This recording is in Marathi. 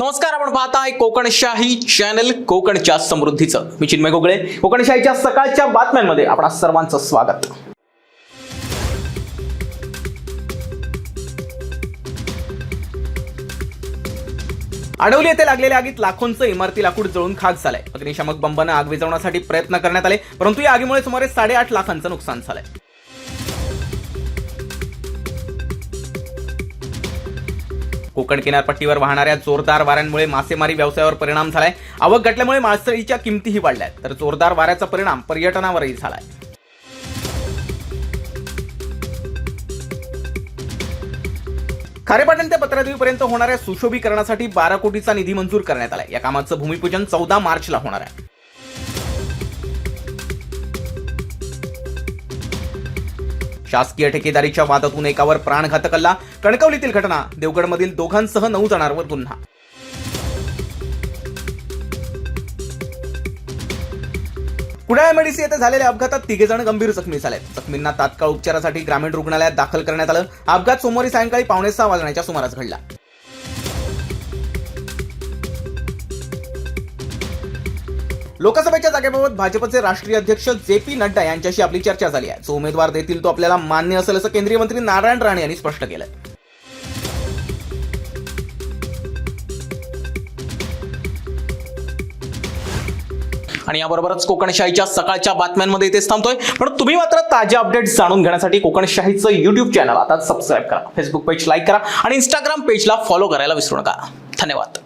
नमस्कार आपण पाहताय कोकणशाही चॅनल कोकणच्या समृद्धीचं. मी चिन्मय गोगळे. कोकणशाहीच्या सकाळच्या बातम्यांमध्ये आपण सर्वांचं स्वागत. आडवली येथे लागलेल्या आगीत लाखोंचं इमारती लाकूड जळून खाक झालंय. अग्निशामक बंबानं आग विजवण्यासाठी प्रयत्न करण्यात आले परंतु या आगीमुळे सुमारे साडेआठ लाखांचं नुकसान झालंय. कोकण किनारपट्टीवर वाहणाऱ्या जोरदार वाऱ्यांमुळे मासेमारी व्यवसायावर परिणाम झालाय. आवक घटल्यामुळे मासळीच्या किमतीही वाढल्या तर जोरदार वाऱ्याचा परिणाम पर्यटनावरही झालाय. खारेपाटण ते पत्रादेवीपर्यंत होणाऱ्या सुशोभीकरणासाठी बारा कोटीचा निधी मंजूर करण्यात आलाय. या कामाचं भूमिपूजन चौदा मार्चला होणार आहे. शासकीय ठेकेदारीच्या वादातून एकावर प्राणघातक हल्ला कणकवलीतील घटना देवगडमधील दोघांसह नऊ जणांवर गुन्हा. कुडाळ एमआयडीसी येथे झालेल्या अपघातात तिघे जण गंभीर जखमी झाले. जखमींना तात्काळ उपचारासाठी ग्रामीण रुग्णालयात दाखल करण्यात आलं. अपघात सोमवारी सायंकाळी पावणे सहा वाजण्याच्या सुमारास घडला. लोकसभेच्या जागेबाबत भाजपचे राष्ट्रीय अध्यक्ष जे पी नड्डा यांच्याशी आपली चर्चा झाली आहे. जो उमेदवार देतील तो आपल्याला मान्य असेल असं केंद्रीय मंत्री नारायण राणे यांनी स्पष्ट केलं आणि याबरोबरच कोकणशाहीच्या सकाळच्या बातम्यांमध्ये इथेच थांबतोय. पण तुम्ही मात्र ताज्या अपडेट्स जाणून घेण्यासाठी कोकणशाहीचं युट्यूब चॅनल आता सबस्क्राईब करा. फेसबुक पेज लाईक करा आणि इंस्टाग्राम पेजला फॉलो करायला विसरू नका. धन्यवाद.